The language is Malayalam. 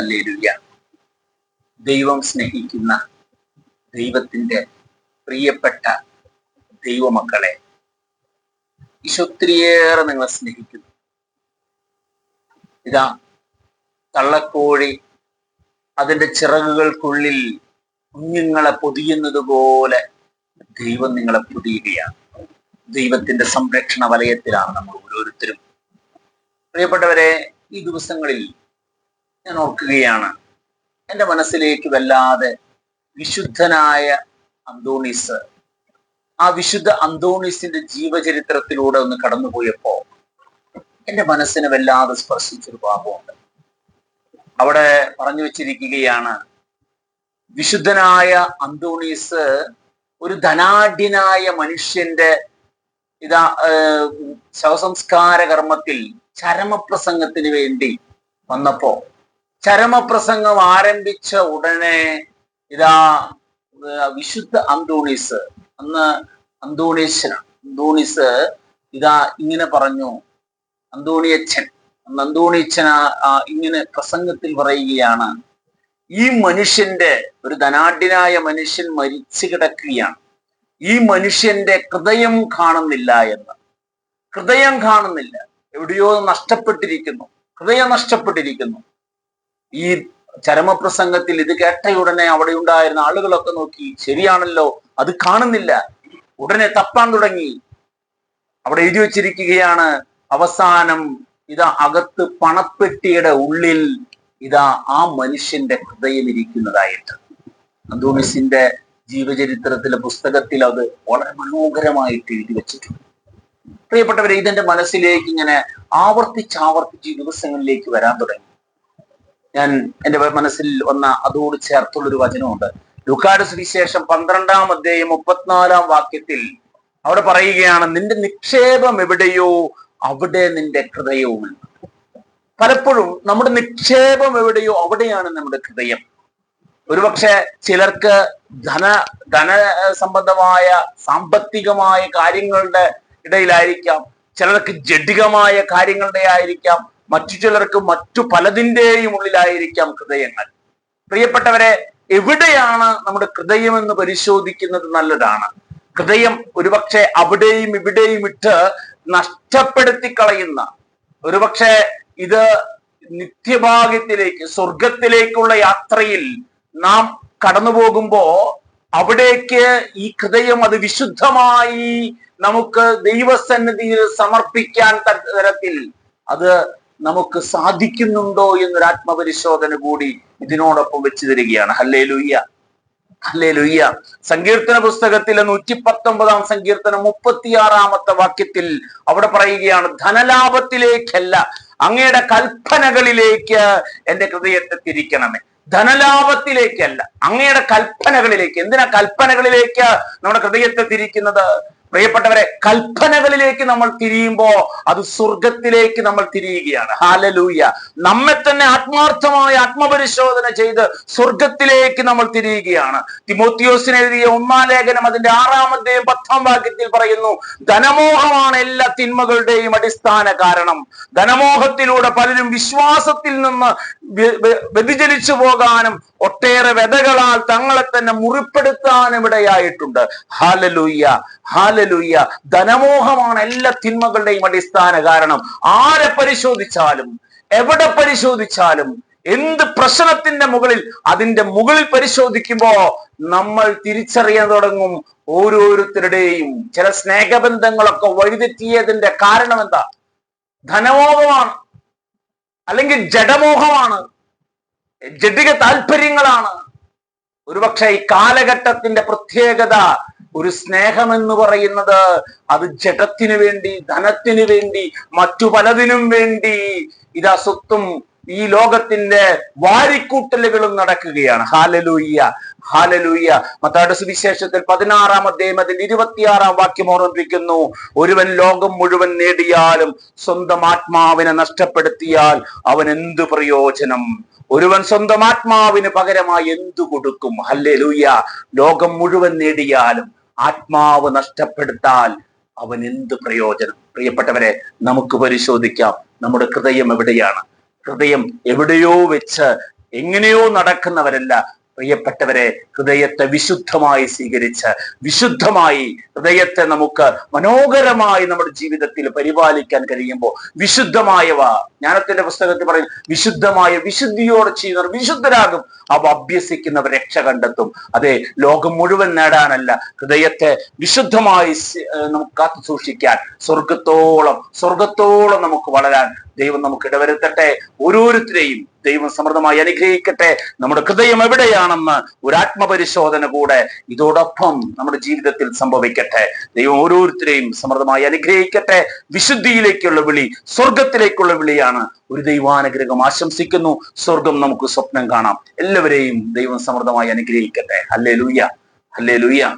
ഹല്ലേലൂയ ദൈവം സ്നേഹിക്കുന്ന ദൈവത്തിന്റെ പ്രിയപ്പെട്ട ദൈവമക്കളെ ഈശോ ഒത്തിരിയേറെ നിങ്ങളെ സ്നേഹിക്കുന്നു. ഇതാ തള്ളക്കോഴി അതിന്റെ ചിറകുകൾക്കുള്ളിൽ കുഞ്ഞുങ്ങളെ പൊതിയുന്നത് പോലെ ദൈവം നിങ്ങളെ പൊതിയുകയാണ്. ദൈവത്തിന്റെ സംരക്ഷണ വലയത്തിലാണ് നമ്മൾ ഓരോരുത്തരും. പ്രിയപ്പെട്ടവരെ ഈ ദിവസങ്ങളിൽ ഞാൻ ഓർക്കുകയാണ്. എന്റെ മനസ്സിലേക്ക് വല്ലാതെ വിശുദ്ധനായ അന്തോണീസ് ആ വിശുദ്ധ അന്തോണീസിന്റെ ജീവചരിത്രത്തിലൂടെ ഒന്ന് കടന്നുപോയപ്പോ എന്റെ മനസ്സിനെ വല്ലാതെ സ്പർശിച്ചൊരു ഭാഗമുണ്ട് അവിടെ പറഞ്ഞു വെച്ചിരിക്കുകയാണ് വിശുദ്ധനായ അന്തോണീസ് ഒരു ധനാഢ്യനായ മനുഷ്യന്റെ ഇതാ ശവസംസ്കാര കർമ്മത്തിൽ ചരമപ്രസംഗത്തിന് വേണ്ടി വന്നപ്പോ ചരമപ്രസംഗം ആരംഭിച്ച ഉടനെ ഇതാ വിശുദ്ധ അന്തോണീസ് അന്ന് അന്തോണീശനാണ് അന്തോണീസ് ഇതാ ഇങ്ങനെ പറഞ്ഞു അന്തോണിയച്ഛൻ അന്ന് ആ ഇങ്ങനെ പ്രസംഗത്തിൽ പറയുകയാണ് ഈ മനുഷ്യന്റെ ഒരു ധനാഢ്യനായ മനുഷ്യൻ മരിച്ചു കിടക്കുകയാണ്. ഈ മനുഷ്യന്റെ ഹൃദയം കാണുന്നില്ല എന്ന്. ഹൃദയം കാണുന്നില്ല. എവിടെയോ നഷ്ടപ്പെട്ടിരിക്കുന്നു. ഹൃദയം നഷ്ടപ്പെട്ടിരിക്കുന്നു. ഈ ചരമപ്രസംഗത്തിൽ ഇത് കേട്ടയുടനെ അവിടെ ഉണ്ടായിരുന്ന ആളുകളൊക്കെ നോക്കി ശരിയാണല്ലോ അത് കാണുന്നില്ല. ഉടനെ തപ്പാൻ തുടങ്ങി. അവിടെ എഴുതി വച്ചിരിക്കുകയാണ് അവസാനം ഇതാ അകത്ത് പണപ്പെട്ടിയുടെ ഉള്ളിൽ ഇതാ ആ മനുഷ്യന്റെ ഹൃദയം ഇരിക്കുന്നതായിട്ട്. അന്തോണിസിന്റെ ജീവചരിത്രത്തിലെ പുസ്തകത്തിൽ അത് വളരെ മനോഹരമായിട്ട് എഴുതി വെച്ചിട്ടുണ്ട്. പ്രിയപ്പെട്ടവരെ ഇതെന്റെ മനസ്സിലേക്ക് ഇങ്ങനെ ആവർത്തിച്ച് ആവർത്തിച്ച് ദിവസങ്ങളിലേക്ക് വരാൻ തുടങ്ങി. ഞാൻ എന്റെ മനസ്സിൽ വന്ന അതോട് ചേർത്തുള്ളൊരു വചനമുണ്ട്. ലുക്കാട് സുവിശേഷം പന്ത്രണ്ടാം അധ്യായം മുപ്പത്തിനാലാം വാക്യത്തിൽ അവിടെ പറയുകയാണ് നിന്റെ നിക്ഷേപം എവിടെയോ അവിടെ നിന്റെ ഹൃദയവും പലപ്പോഴും നമ്മുടെ നിക്ഷേപം എവിടെയോ അവിടെയാണ് നമ്മുടെ ഹൃദയം. ഒരുപക്ഷെ ചിലർക്ക് ധന ധന സംബന്ധമായ സാമ്പത്തികമായ കാര്യങ്ങളുടെ ഇടയിലായിരിക്കാം. ചിലർക്ക് ജഡികമായ കാര്യങ്ങളുടെ ആയിരിക്കാം. മറ്റു ചിലർക്ക് മറ്റു പലതിന്റെയും ഉള്ളിലായിരിക്കാം ഹൃദയങ്ങൾ. പ്രിയപ്പെട്ടവരെ എവിടെയാണ് നമ്മുടെ ഹൃദയം എന്ന് പരിശോധിക്കുന്നത് നല്ലതാണ്? ഹൃദയം ഒരുപക്ഷെ അവിടെയും ഇവിടെയും ഇട്ട് നഷ്ടപ്പെടുത്തി കളയുന്ന ഒരുപക്ഷെ ഇത് നിത്യഭാഗ്യത്തിലേക്ക് സ്വർഗത്തിലേക്കുള്ള യാത്രയിൽ നാം കടന്നു പോകുമ്പോ അവിടേക്ക് ഈ ഹൃദയം അത് വിശുദ്ധമായി നമുക്ക് ദൈവസന്നിധിയിൽ സമർപ്പിക്കാൻ തരത്തിൽ അത് നമുക്ക് സാധിക്കുന്നുണ്ടോ എന്നൊരു ആത്മപരിശോധന കൂടി ഇതിനോടൊപ്പം വെച്ചു തരികയാണ്. ഹല്ലേ ലുയ്യ ഹല്ലേ ലുയ്യ സങ്കീർത്തന പുസ്തകത്തിലെ നൂറ്റി പത്തൊമ്പതാം സങ്കീർത്തനം മുപ്പത്തിയാറാമത്തെ വാക്യത്തിൽ അവിടെ പറയുകയാണ് ധനലാഭത്തിലേക്കല്ല അങ്ങയുടെ കൽപ്പനകളിലേക്ക് എന്റെ ഹൃദയത്തെ തിരിക്കണമേ. ധനലാഭത്തിലേക്കല്ല അങ്ങയുടെ കൽപ്പനകളിലേക്ക്. എന്തിനാ കൽപ്പനകളിലേക്ക് നമ്മുടെ ഹൃദയത്തെ തിരിക്കുന്നത്? പ്രിയപ്പെട്ടവരെ കൽപ്പനകളിലേക്ക് നമ്മൾ തിരിയുമ്പോ അത് സ്വർഗത്തിലേക്ക് നമ്മൾ തിരിയുകയാണ്. ഹാലലൂയ നമ്മെ തന്നെ ആത്മാർത്ഥമായ ആത്മപരിശോധന ചെയ്ത് സ്വർഗത്തിലേക്ക് നമ്മൾ തിരിയുകയാണ്. തിമോത്തിയോസിന് എഴുതിയ ഒന്നാം ലേഖനം അതിന്റെ ആറാമത്തെയും പത്താം വാക്യത്തിൽ പറയുന്നു ധനമോഹമാണ് എല്ലാ തിന്മകളുടെയും അടിസ്ഥാന കാരണം. ധനമോഹത്തിലൂടെ പലരും വിശ്വാസത്തിൽ നിന്ന് വ്യ- വ്യ- വ്യതിചലിച്ചു പോകാനും ഒട്ടേറെ വ്യതകളാൽ തങ്ങളെ തന്നെ മുറിപ്പെടുത്താൻ ഇവിടെയായിട്ടുണ്ട്. ഹാലലൂയ്യ ഹാലലൂയ്യ ധനമോഹമാണ് എല്ലാ തിന്മകളുടെയും അടിസ്ഥാന കാരണം. ആരെ പരിശോധിച്ചാലും എവിടെ പരിശോധിച്ചാലും എന്ത് പ്രശ്നത്തിന്റെ മുകളിൽ അതിന്റെ മുകളിൽ പരിശോധിക്കുമ്പോ നമ്മൾ തിരിച്ചറിയാൻ തുടങ്ങും ഓരോരുത്തരുടെയും. ചില സ്നേഹബന്ധങ്ങളൊക്കെ വഴിതെറ്റിയതിന്റെ കാരണം എന്താ? ധനമോഹമാണ്. അല്ലെങ്കിൽ ജഡമോഹമാണ്. ജഡിക താല്പര്യങ്ങളാണ്. ഒരുപക്ഷെ ഈ കാലഘട്ടത്തിന്റെ പ്രത്യേകത ഒരു സ്നേഹം എന്ന് പറയുന്നത് അത് ജഡത്തിനു വേണ്ടി ധനത്തിനു വേണ്ടി മറ്റു പലതിനും വേണ്ടി ഇതാ സ്വത്തും ഈ ലോകത്തിന്റെ വാരിക്കൂട്ടലുകളും നടക്കുകയാണ്. ഹാലലൂയ്യ ഹാലലൂയ്യ മത്താട് സുവിശേഷത്തിൽ പതിനാറാം അധ്യായം അതിൽ ഇരുപത്തിയാറാം വാക്യം ഓർമ്മിപ്പിക്കുന്നു. ഒരുവൻ ലോകം മുഴുവൻ നേടിയാലും സ്വന്തം ആത്മാവിനെ നഷ്ടപ്പെടുത്തിയാൽ അവൻ എന്തു പ്രയോജനം? ഒരുവൻ സ്വന്തം ആത്മാവിന് പകരമായി എന്തു കൊടുക്കും? ഹല്ലേ ലൂയ്യ ലോകം മുഴുവൻ നേടിയാലും ആത്മാവ് നഷ്ടപ്പെടുത്താൽ അവൻ എന്ത് പ്രയോജനം? പ്രിയപ്പെട്ടവരെ നമുക്ക് പരിശോധിക്കാം. നമ്മുടെ ഹൃദയം എവിടെയാണ്? ഹൃദയം എവിടെയോ വെച്ച് എങ്ങനെയോ നടക്കുന്നവരല്ല. പ്രിയപ്പെട്ടവരെ ഹൃദയത്തെ വിശുദ്ധമായി സ്വീകരിച്ച് വിശുദ്ധമായി ഹൃദയത്തെ നമുക്ക് മനോഹരമായി നമ്മുടെ ജീവിതത്തിൽ പരിപാലിക്കാൻ കഴിയുമ്പോൾ വിശുദ്ധമായവ ജ്ഞാനത്തിന്റെ പുസ്തകത്തിൽ പറയും വിശുദ്ധമായ വിശുദ്ധിയോടെ ചെയ്യുന്നവർ വിശുദ്ധരാകും. അവ അഭ്യസിക്കുന്നവർ രക്ഷ കണ്ടെത്തും. അതെ ലോകം മുഴുവൻ നേടാനല്ല ഹൃദയത്തെ വിശുദ്ധമായി നമുക്ക് കാത്തു സൂക്ഷിക്കാൻ സ്വർഗത്തോളം സ്വർഗത്തോളം നമുക്ക് വളരാൻ ദൈവം നമുക്ക് ഇടവരുത്തട്ടെ. ഓരോരുത്തരെയും ദൈവം സമൃദ്ധമായി അനുഗ്രഹിക്കട്ടെ. നമ്മുടെ ഹൃദയം എവിടെയാണെന്ന് ഒരു ആത്മപരിശോധന കൂടെ ഇതോടൊപ്പം നമ്മുടെ ജീവിതത്തിൽ സംഭവിക്കട്ടെ. ദൈവം ഓരോരുത്തരെയും സമൃദ്ധമായി അനുഗ്രഹിക്കട്ടെ. വിശുദ്ധിയിലേക്കുള്ള വിളി സ്വർഗത്തിലേക്കുള്ള വിളിയാണ് ഒരു ദൈവാനുഗ്രഹം. ആശംസിക്കുന്നു. സ്വർഗം നമുക്ക് സ്വപ്നം കാണാം. എല്ലാവരെയും ദൈവം സമൃദ്ധമായി അനുഗ്രഹിക്കട്ടെ. അല്ലേ ലൂയ്യ അല്ലേ ലൂയ്യ